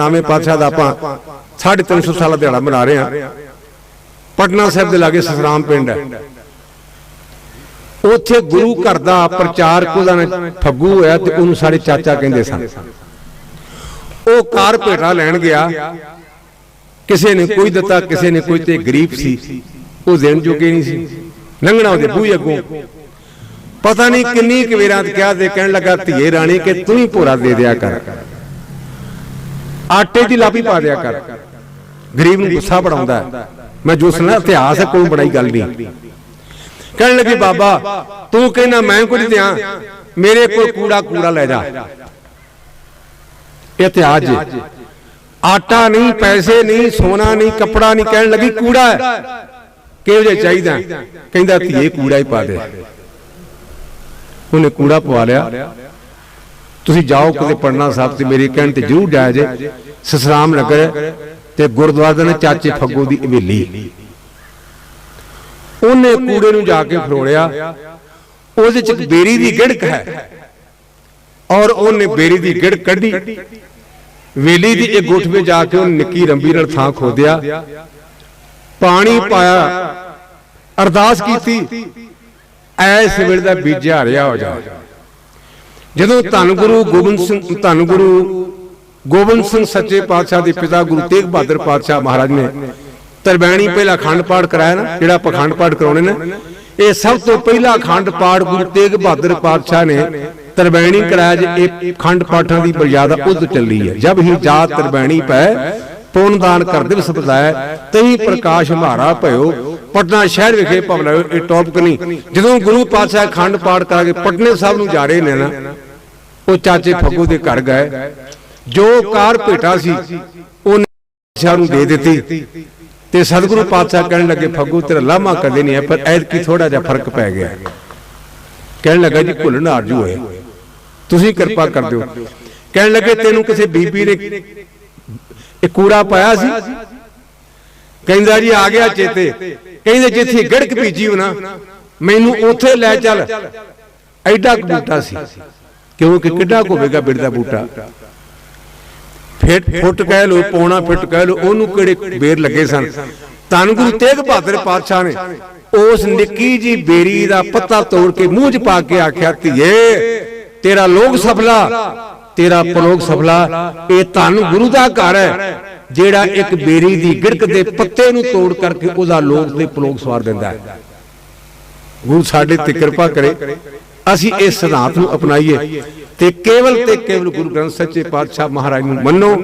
ਨਾਵੇਂ ਪਾਤਸ਼ਾਹ ਦਾ ਆਪਾਂ 350 ਸਾਲਾ ਦਿਹਾੜਾ ਮਨਾ ਰਹੇ ਹਾਂ। ਪਟਨਾ ਸਾਹਿਬ ਦੇ ਲਾਗੇ ਸਸਰਾਮ ਪਿੰਡ ਹੈ। ਉੱਥੇ ਗੁਰੂ ਘਰ ਦਾ ਪ੍ਰਚਾਰਕ ਉਹਦਾ ਨਾਂ ਹੋਇਆ ਤੇ ਉਹਨੂੰ ਸਾਰੇ ਚਾਚਾ ਕਹਿੰਦੇ ਸਨ। ਉਹ ਕਾਰ ਭੇਟਾ ਲੈਣ ਗਿਆ। ਕਿਸੇ ਨੇ ਕੋਈ ਦਿੱਤਾ, ਕਿਸੇ ਨੇ ਕੋਈ ਤੇ ਗਰੀਬ ਸੀ। ਉਹ ਦੇਣ ਜੋਗੇ ਨਹੀਂ ਸੀ। ਲੰਘਣਾ ਉਹਦੇ ਬੂਹੇ ਅੱਗੋਂ। ਪਤਾ ਨਹੀਂ ਕਿੰਨੀ ਕਵੇਰਾਂ ਤੇ ਕਿਹਾ ਤੇ ਕਹਿਣ ਲੱਗਾ, ਧੀਏ ਰਾਣੀ, ਕਿ ਤੂੰ ਹੀ ਭੋਰਾ ਦੇ ਦਿਆ ਕਰ। ਆਟੇ ਦੀ ਲਾਪੀ ਪਾ ਦਿਆ ਕਰ। ਗਰੀਬ ਨੂੰ ਗੁੱਸਾ ਬੜਾਉਂਦਾ ਮੈਂ ਜੋ ਸੁਣਿਆ, ਇਤਿਹਾਸ ਹੈ ਕੋਈ ਬੜਾਈ ਗੱਲ ਨਹੀਂ। ਕਹਿਣ ਲੱਗੀ, ਬਾਬਾ, ਤੂੰ ਕਹਿੰਦਾ, ਮੈਂ ਕੁਝ ਦਿਆਂ, ਮੇਰੇ ਕੋਲ ਕੂੜਾ ਕੂੜਾ ਲੈ ਜਾ। ਇਤਿਹਾਸ ਜੀ ਆਟਾ ਨਹੀਂ, ਪੈਸੇ ਨਹੀਂ, ਸੋਨਾ ਨਹੀਂ, ਕੱਪੜਾ ਨਹੀਂ, ਕਹਿਣ ਲੱਗੀ, ਕੂੜਾ ਹੈ। ਕਿਹੋ ਜਿਹਾ ਚਾਹੀਦਾ ਕਹਿੰਦਾ, ਧੀਏ, ਕੂੜਾ ਹੀ ਪਾ ਦੇ। ਉਹਨੇ ਕੂੜਾ ਪਵਾ ਲਿਆ। ਤੁਸੀਂ ਜਾਓ ਕਿਤੇ ਪੜਨਾ ਸਾਹਿਬ ਤੇ ਮੇਰੇ ਕਹਿਣ ਤੇ ਜਰੂਰ ਜਾਇਆ ਜੇ। ਸਸਰਾਮ ਨਗਰ ਤੇ ਗੁਰਦੁਆਰਾ ਦੇ ਚਾਚੇ ਫੱਗੂ ਦੀ ਹਵੇਲੀ। ਉਹਨੇ ਕੂੜੇ ਨੂੰ ਜਾ ਕੇ ਫਰੋੜਿਆ ਉਹਦੇ ਚ ਇੱਕ ਬੇਰੀ ਦੀ ਗਿੜਕ ਹੈ। ਔਰ ਉਹਨੇ ਬੇਰੀ ਦੀ ਗਿੜਕ ਕੱਢੀ। ਵੇਲੀ ਦੀ ਇੱਕ ਗੁੱਠ ਵਿੱਚ ਜਾ ਕੇ ਉਹ ਨਿੱਕੀ ਰੰਬੀ ਨਾਲ ਥਾਂ ਖੋਦਿਆ। ਪਾਣੀ ਪਾਇਆ। ਅਰਦਾਸ ਕੀਤੀ। ਐਸ ਵੇਲੇ ਦਾ ਬੀਜਿਆ ਰਿਹਾ ਹੋ ਜਾ। ਜਦੋਂ ਧੰਨ ਗੁਰੂ ਗੋਬਿੰਦ ਸਿੰਘ ਧੰਨ ਗੁਰੂ ਗੋਬਿੰਦ ਸਿੰਘ ਸੱਚੇ ਪਾਤਸ਼ਾਹ ਦੇ ਪਿਤਾ ਗੁਰੂ ਤੇਗ ਬਹਾਦਰ ਪਾਤਸ਼ਾਹ ਮਹਾਰਾਜ ਨੇ ਤਰਬੈਣੀ ਪਹਿਲਾ ਖੰਡ ਪਾਠ ਕਰਾਇਆ ਨਾ, ਜਿਹੜਾ ਪਖੰਡ ਪਾਠ ਕਰਾਉਣੇ ਨੇ। ਇਹ ਸਭ ਤੋਂ ਪਹਿਲਾ ਅਖੰਡ ਪਾਠ ਗੁਰੂ ਤੇਗ ਬਹਾਦਰ ਪਾਤਸ਼ਾਹ ਨੇ ਤਰਬੈਣੀ ਕਰਾਇਆ ਜੇ ਇਹ ਖੰਡ ਪਾਠਾਂ ਦੀ ਮਰਿਆਦਾ ਉਦ ਚੱਲੀ ਹੈ। ਜਦ ਹੀ ਜਾਤ ਤਰਬੈਣੀ ਪੈ, ਪੁੰਨ ਦਾਨ ਕਰ ਦਿਵਸ ਬਤਾਇਆ ਤਹੀਂ ਪ੍ਰਕਾਸ਼ ਹਮਾਰਾ ਭਇਓ ਪਟਨਾ ਸ਼ਹਿਰ ਵਿਖੇ ਭਵਨ ਇਹ ਟੌਪਕ ਨਹੀਂ ਜਦੋਂ ਗੁਰੂ ਪਾਤਸ਼ਾਹ ਖੰਡ ਪਾਠ ਕਰਾ ਕੇ ਪਟਨੇ ਸਾਹਿਬ ਨੂੰ ਜਾ ਰਹੇ ਨੇ ਨਾ, ਉਹ ਚਾਚੇ ਫੱਗੂ ਦੇ ਘਰ ਗਏ। ਜੋ ਕਾਰ ਭੇਟਾ ਸੀ, ਉਹਨੇ ਪਾਤਸ਼ਾਹ ਨੂੰ ਦੇ ਦਿੱਤੀ। ਤੇ ਸਤਿਗੁਰੂ ਪਾਤਸ਼ਾਹ ਕਹਿਣ ਲੱਗੇ, ਫੱਗੂ, ਤੇਰਾ ਲਾਮਾ ਕਦੇ ਨਹੀਂ ਹੈ ਪਰ ਐਦ ਕੀ ਥੋੜਾ ਜਿਹਾ ਫ਼ਰਕ ਪੈ ਗਿਆ ਕਹਿਣ ਲੱਗਾ, ਜੀ ਭੁੱਲਣ ਆਰਜੂ ਹੋਏ ਤੁਸੀਂ ਕਿਰਪਾ ਕਰ ਦਿਓ। ਕਹਿਣ ਲੱਗੇ, ਤੈਨੂੰ ਕਿਸੇ ਬੀਬੀ ਨੇ ਇਹ ਕੂੜਾ ਪਾਇਆ ਸੀ? ਕਹਿੰਦਾ ਜੀ ਆ ਗਿਆ ਚੇਤੇ। ਕਹਿੰਦੇ ਜਿੱਥੇ ਗੜਕ ਭੀਜੀ ਹੋ ਨਾ ਮੈਨੂੰ ਉੱਥੇ ਲੈ ਚੱਲ। ਐਡਾ ਕੁ ਬੂਟਾ ਸੀ। ਕਿਉਂਕਿ ਕਿੱਡਾ ਹੋਵੇਗਾ ਬਿੜ ਦਾ ਬੂਟਾ। ਫਿੱਟ ਫੁੱਟ ਕਹਿ ਲੋ ਪੌਣਾ ਫਿੱਟ ਕਹਿ ਲੋ ਉਹਨੂੰ ਕਿਹੜੇ ਬੇਰ ਲੱਗੇ ਸਨ। ਧੰਨ ਗੁਰੂ ਤੇਗ ਬਹਾਦਰ ਪਾਤਸ਼ਾਹ ਨੇ ਉਸ ਨਿੱਕੀ ਜੀ ਬੇਰੀ ਦਾ ਪੱਤਾ ਤੋੜ ਕੇ ਮੂੰਹ 'ਚ ਪਾ ਕੇ ਆਖਿਆ ਧੀਏ ਤੇਰਾ ਲੋਕ ਸਫਲਾ ਤੇਰਾ ਪਰਲੋਕ ਸਫਲਾ ਇਹ ਧੰਨ ਗੁਰੂ ਦਾ ਘਰ ਹੈ। ਜਿਹੜਾ ਇੱਕ ਬੇਰੀ ਦੀ ਗਿੜਕ ਦੇ ਪੱਤੇ ਨੂੰ ਤੋੜ ਕਰਕੇ ਉਹਦਾ ਲੋਕ ਤੇ ਪਰਲੋਕ ਸਵਾਰ ਦਿੰਦਾ ਹੈ। ਗੁਰੂ ਸਾਡੇ ਤੇ ਕਿਰਪਾ ਕਰੇ। ਅਸੀਂ ਇਸ ਸਿਧਾਂਤ ਨੂੰ ਅਪਣਾਈਏ ਤੇ ਕੇਵਲ ਤੇ ਕੇਵਲ ਗੁਰੂ ਗ੍ਰੰਥ ਸੱਚੇ ਪਾਤਸ਼ਾਹ ਮਹਾਰਾਜ ਨੂੰ ਮੰਨੋ।